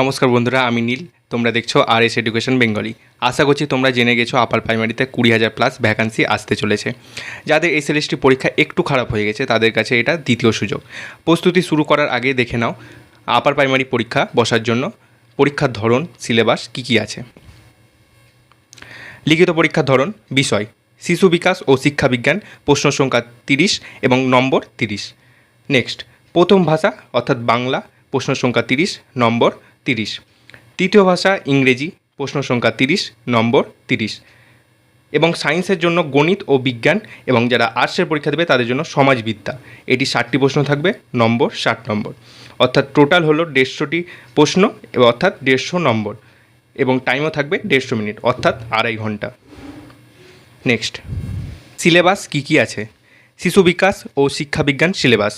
নমস্কার বন্ধুরা আমি নীল তোমরা দেখছো আর এস এডুকেশন বেঙ্গলি আশা করছি তোমরা জেনে গেছো আপার প্রাইমারিতে কুড়ি হাজার প্লাস ভ্যাকান্সি আসতে চলেছে যাদের এল পরীক্ষা একটু খারাপ হয়ে গেছে তাদের কাছে এটা দ্বিতীয় সুযোগ প্রস্তুতি শুরু করার আগে দেখে নাও আপার প্রাইমারি পরীক্ষা বসার জন্য পরীক্ষার ধরন সিলেবাস কী কী আছে লিখিত পরীক্ষার ধরন বিষয় শিশু বিকাশ ও শিক্ষা বিজ্ঞান প্রশ্ন সংখ্যা তিরিশ এবং নম্বর তিরিশ নেক্সট প্রথম ভাষা অর্থাৎ বাংলা প্রশ্ন সংখ্যা তিরিশ নম্বর তিরিশ তৃতীয় ভাষা ইংরেজি প্রশ্ন সংখ্যা তিরিশ নম্বর তিরিশ এবং সায়েন্সের জন্য গণিত ও বিজ্ঞান এবং যারা আর্টসের পরীক্ষা দেবে তাদের জন্য সমাজবিদ্যা এটি ষাটটি প্রশ্ন থাকবে নম্বর ষাট নম্বর অর্থাৎ টোটাল হলো দেড়শোটি প্রশ্ন এবং অর্থাৎ দেড়শো নম্বর এবং টাইমও থাকবে দেড়শো মিনিট অর্থাৎ আড়াই ঘন্টা নেক্সট সিলেবাস কী কী আছে শিশু বিকাশ ও শিক্ষাবিজ্ঞান সিলেবাস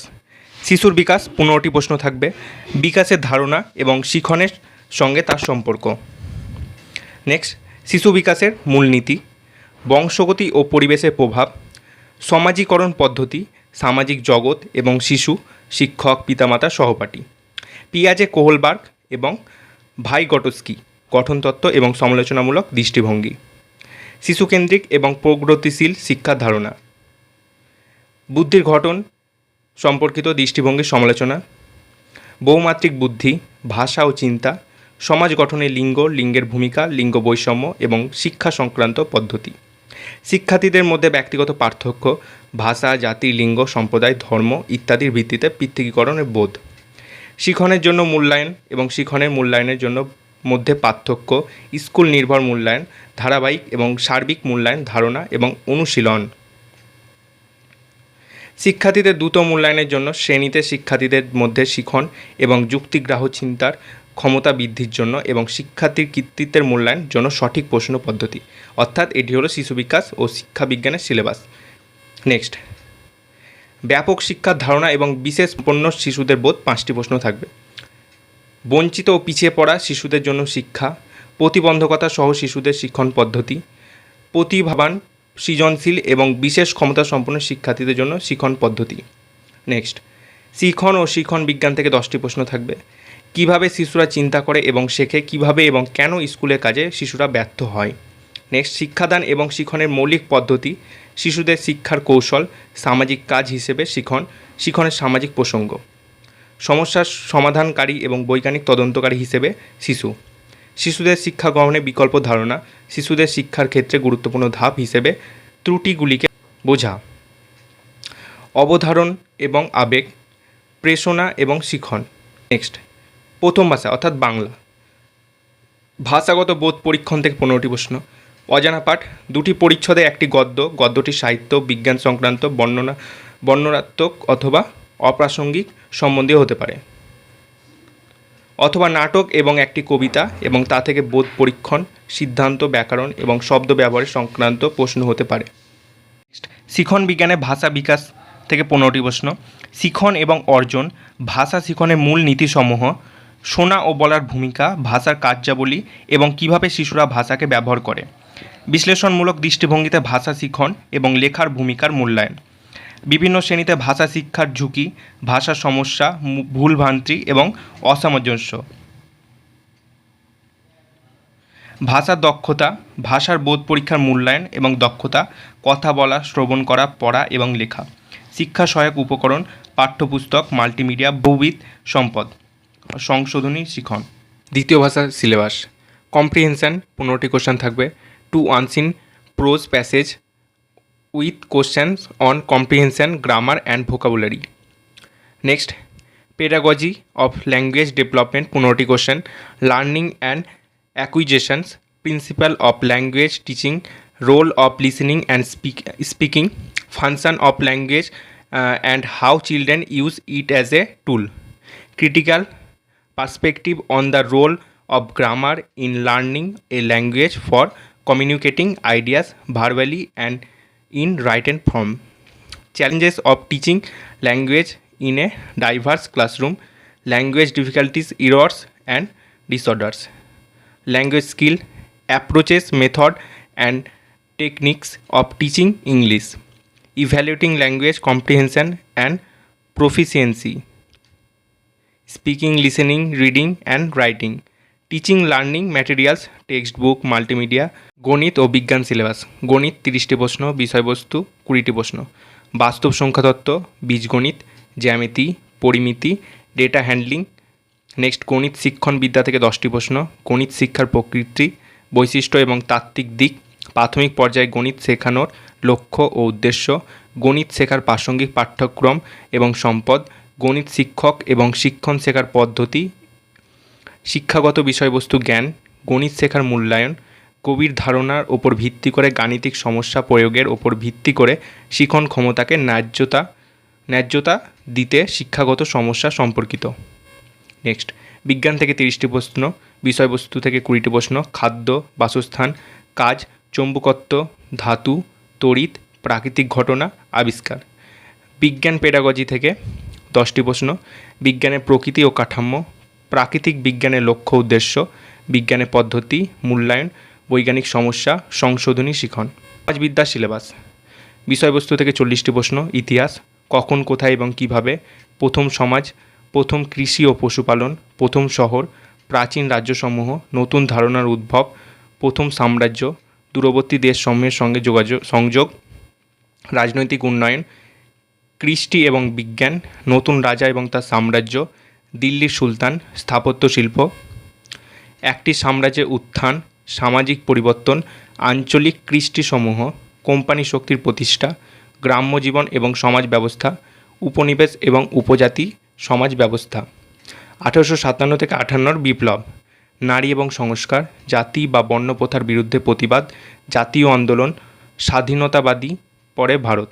শিশুর বিকাশ পনেরোটি প্রশ্ন থাকবে বিকাশের ধারণা এবং শিখনের সঙ্গে তার সম্পর্ক নেক্সট শিশু বিকাশের মূলনীতি বংশগতি ও পরিবেশের প্রভাব সমাজীকরণ পদ্ধতি সামাজিক জগৎ এবং শিশু শিক্ষক পিতামাতা সহপাঠী পিয়াজে কোহলবার্গ এবং ভাই গটস্কি গঠনতত্ত্ব এবং সমালোচনামূলক দৃষ্টিভঙ্গি শিশুকেন্দ্রিক এবং প্রগতিশীল শিক্ষার ধারণা বুদ্ধির ঘটন সম্পর্কিত দৃষ্টিভঙ্গির সমালোচনা বহুমাত্রিক বুদ্ধি ভাষা ও চিন্তা সমাজ গঠনে লিঙ্গ লিঙ্গের ভূমিকা লিঙ্গ বৈষম্য এবং শিক্ষা সংক্রান্ত পদ্ধতি শিক্ষার্থীদের মধ্যে ব্যক্তিগত পার্থক্য ভাষা জাতি লিঙ্গ সম্প্রদায় ধর্ম ইত্যাদির ভিত্তিতে পৃথকীকরণের বোধ শিখনের জন্য মূল্যায়ন এবং শিখনের মূল্যায়নের জন্য মধ্যে পার্থক্য স্কুল নির্ভর মূল্যায়ন ধারাবাহিক এবং সার্বিক মূল্যায়ন ধারণা এবং অনুশীলন শিক্ষার্থীদের দ্রুত মূল্যায়নের জন্য শ্রেণীতে শিক্ষার্থীদের মধ্যে শিখন এবং যুক্তিগ্রাহ চিন্তার ক্ষমতা বৃদ্ধির জন্য এবং শিক্ষার্থীর কৃতিত্বের মূল্যায়ন জন্য সঠিক প্রশ্ন পদ্ধতি অর্থাৎ এটি হলো শিশু বিকাশ ও শিক্ষা বিজ্ঞানের সিলেবাস নেক্সট ব্যাপক শিক্ষার ধারণা এবং বিশেষ পণ্য শিশুদের বোধ পাঁচটি প্রশ্ন থাকবে বঞ্চিত ও পিছিয়ে পড়া শিশুদের জন্য শিক্ষা প্রতিবন্ধকতা সহ শিশুদের শিক্ষণ পদ্ধতি প্রতিভাবান সৃজনশীল এবং বিশেষ ক্ষমতা সম্পন্ন শিক্ষার্থীদের জন্য শিখন পদ্ধতি নেক্সট শিখন ও শিখন বিজ্ঞান থেকে দশটি প্রশ্ন থাকবে কিভাবে শিশুরা চিন্তা করে এবং শেখে কিভাবে এবং কেন স্কুলের কাজে শিশুরা ব্যর্থ হয় নেক্সট শিক্ষাদান এবং শিক্ষণের মৌলিক পদ্ধতি শিশুদের শিক্ষার কৌশল সামাজিক কাজ হিসেবে শিখন শিখনের সামাজিক প্রসঙ্গ সমস্যার সমাধানকারী এবং বৈজ্ঞানিক তদন্তকারী হিসেবে শিশু শিশুদের শিক্ষা গ্রহণে বিকল্প ধারণা শিশুদের শিক্ষার ক্ষেত্রে গুরুত্বপূর্ণ ধাপ হিসেবে ত্রুটিগুলিকে বোঝা অবধারণ এবং আবেগ প্রেষণা এবং শিখন নেক্সট প্রথম ভাষা অর্থাৎ বাংলা ভাষাগত বোধ পরীক্ষণ থেকে পনেরোটি প্রশ্ন অজানা পাঠ দুটি পরিচ্ছদে একটি গদ্য গদ্যটি সাহিত্য বিজ্ঞান সংক্রান্ত বর্ণনা বর্ণনাত্মক অথবা অপ্রাসঙ্গিক সম্বন্ধীয় হতে পারে অথবা নাটক এবং একটি কবিতা এবং তা থেকে বোধ পরীক্ষণ সিদ্ধান্ত ব্যাকরণ এবং শব্দ ব্যবহারের সংক্রান্ত প্রশ্ন হতে পারে শিখন বিজ্ঞানে ভাষা বিকাশ থেকে পনেরোটি প্রশ্ন শিখন এবং অর্জন ভাষা শিখনের মূল নীতিসমূহ শোনা ও বলার ভূমিকা ভাষার কার্যাবলী এবং কিভাবে শিশুরা ভাষাকে ব্যবহার করে বিশ্লেষণমূলক দৃষ্টিভঙ্গিতে ভাষা শিখন এবং লেখার ভূমিকার মূল্যায়ন বিভিন্ন শ্রেণীতে ভাষা শিক্ষার ঝুঁকি ভাষা সমস্যা ভুলভ্রান্তি এবং অসামঞ্জস্য ভাষা দক্ষতা ভাষার বোধ পরীক্ষার মূল্যায়ন এবং দক্ষতা কথা বলা শ্রবণ করা পড়া এবং লেখা শিক্ষা সহায়ক উপকরণ পাঠ্যপুস্তক মাল্টিমিডিয়া বহুবিধ সম্পদ সংশোধনী শিখন দ্বিতীয় ভাষা সিলেবাস কম্প্রিহেনশান পনেরোটি কোশ্চেন থাকবে two unseen prose passage with questions on comprehension, grammar and vocabulary. Next, pedagogy of language development, 15ti question, learning and acquisitions, principle of language teaching, role of listening and speaking, function of language uh, and how children use it as a tool, critical perspective on the role of grammar in learning a language for communicating ideas verbally and in written form. Challenges of teaching language in a diverse classroom, language difficulties, errors, and disorders. Language skill, approaches, method, and techniques of teaching English. Evaluating language comprehension and proficiency. Speaking, listening, reading, and writing. Teaching learning materials text book multimedia গণিত ও বিজ্ঞান syllabus গণিত তিরিশটি প্রশ্ন বিষয়বস্তু কুড়িটি প্রশ্ন বাস্তব সংখ্যাতত্ত্ব বীজগণিত জ্যামিতি পরিমিতি ডেটা হ্যান্ডলিং নেক্সট গণিত শিক্ষণ বিদ্যা থেকে দশটি প্রশ্ন গণিত শিক্ষার প্রকৃতি বৈশিষ্ট্য এবং তাত্ত্বিক দিক প্রাথমিক পর্যায়ে গণিত শেখানোর লক্ষ্য ও উদ্দেশ্য গণিত শেখার প্রাসঙ্গিক পাঠ্যক্রম এবং সম্পদ গণিত শিক্ষক এবং শিক্ষণ শেখার পদ্ধতি শিক্ষাগত বিষয়বস্তু জ্ঞান গণিত শেখার মূল্যায়ন কবির ধারণার ওপর ভিত্তি করে গাণিতিক সমস্যা প্রয়োগের ওপর ভিত্তি করে শিখন ক্ষমতাকে ন্যায্যতা ন্যায্যতা দিতে শিক্ষাগত সমস্যা সম্পর্কিত নেক্সট বিজ্ঞান থেকে তিরিশটি প্রশ্ন বিষয়বস্তু থেকে কুড়িটি প্রশ্ন খাদ্য বাসস্থান কাজ চম্বুকত্ব ধাতু তড়িৎ প্রাকৃতিক ঘটনা আবিষ্কার বিজ্ঞান পেডাগজি থেকে দশটি প্রশ্ন বিজ্ঞানের প্রকৃতি ও কাঠাম্য প্রাকৃতিক বিজ্ঞানের লক্ষ্য উদ্দেশ্য বিজ্ঞানের পদ্ধতি মূল্যায়ন বৈজ্ঞানিক সমস্যা সংশোধনী শিখন সমাজবিদ্যা সিলেবাস বিষয়বস্তু থেকে চল্লিশটি প্রশ্ন ইতিহাস কখন কোথায় এবং কিভাবে প্রথম সমাজ প্রথম কৃষি ও পশুপালন প্রথম শহর প্রাচীন রাজ্যসমূহ নতুন ধারণার উদ্ভব প্রথম সাম্রাজ্য দূরবর্তী দেশসমূহের সঙ্গে যোগাযোগ সংযোগ রাজনৈতিক উন্নয়ন কৃষ্টি এবং বিজ্ঞান নতুন রাজা এবং তার সাম্রাজ্য দিল্লির সুলতান স্থাপত্য শিল্প একটি সাম্রাজ্যের উত্থান সামাজিক পরিবর্তন আঞ্চলিক কৃষ্টিসমূহ কোম্পানি শক্তির প্রতিষ্ঠা গ্রাম্য জীবন এবং সমাজ ব্যবস্থা উপনিবেশ এবং উপজাতি সমাজ ব্যবস্থা আঠারোশো সাতান্ন থেকে আঠান্নর বিপ্লব নারী এবং সংস্কার জাতি বা বর্ণ প্রথার বিরুদ্ধে প্রতিবাদ জাতীয় আন্দোলন স্বাধীনতাবাদী পরে ভারত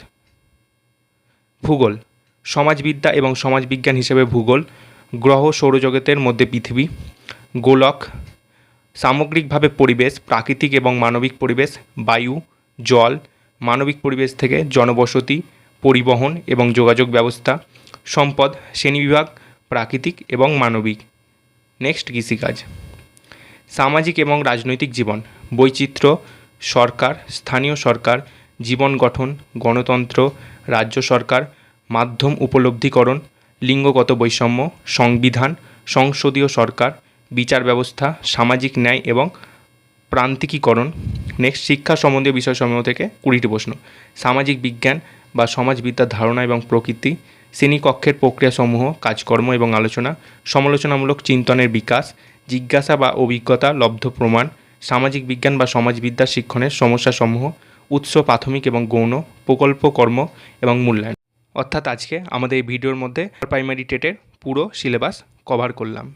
ভূগোল সমাজবিদ্যা এবং সমাজবিজ্ঞান হিসেবে ভূগোল গ্রহ সৌরজগতের মধ্যে পৃথিবী গোলক সামগ্রিকভাবে পরিবেশ প্রাকৃতিক এবং মানবিক পরিবেশ বায়ু জল মানবিক পরিবেশ থেকে জনবসতি পরিবহন এবং যোগাযোগ ব্যবস্থা সম্পদ শ্রেণীবিভাগ প্রাকৃতিক এবং মানবিক নেক্সট কৃষিকাজ সামাজিক এবং রাজনৈতিক জীবন বৈচিত্র্য সরকার স্থানীয় সরকার জীবন গঠন গণতন্ত্র রাজ্য সরকার মাধ্যম উপলব্ধিকরণ লিঙ্গগত বৈষম্য সংবিধান সংসদীয় সরকার বিচার ব্যবস্থা সামাজিক ন্যায় এবং প্রান্তিকীকরণ নেক্সট শিক্ষা সম্বন্ধীয় বিষয় সমূহ থেকে কুড়িটি প্রশ্ন সামাজিক বিজ্ঞান বা সমাজবিদ্যার ধারণা এবং প্রকৃতি শ্রেণীকক্ষের প্রক্রিয়াসমূহ কাজকর্ম এবং আলোচনা সমালোচনামূলক চিন্তনের বিকাশ জিজ্ঞাসা বা অভিজ্ঞতা লব্ধ প্রমাণ সামাজিক বিজ্ঞান বা সমাজবিদ্যা শিক্ষণের সমস্যাসমূহ উৎস প্রাথমিক এবং গৌণ প্রকল্প কর্ম এবং মূল্যায়ন অর্থাৎ আজকে আমাদের এই ভিডিওর মধ্যে প্রাইমারি টেটের পুরো সিলেবাস কভার করলাম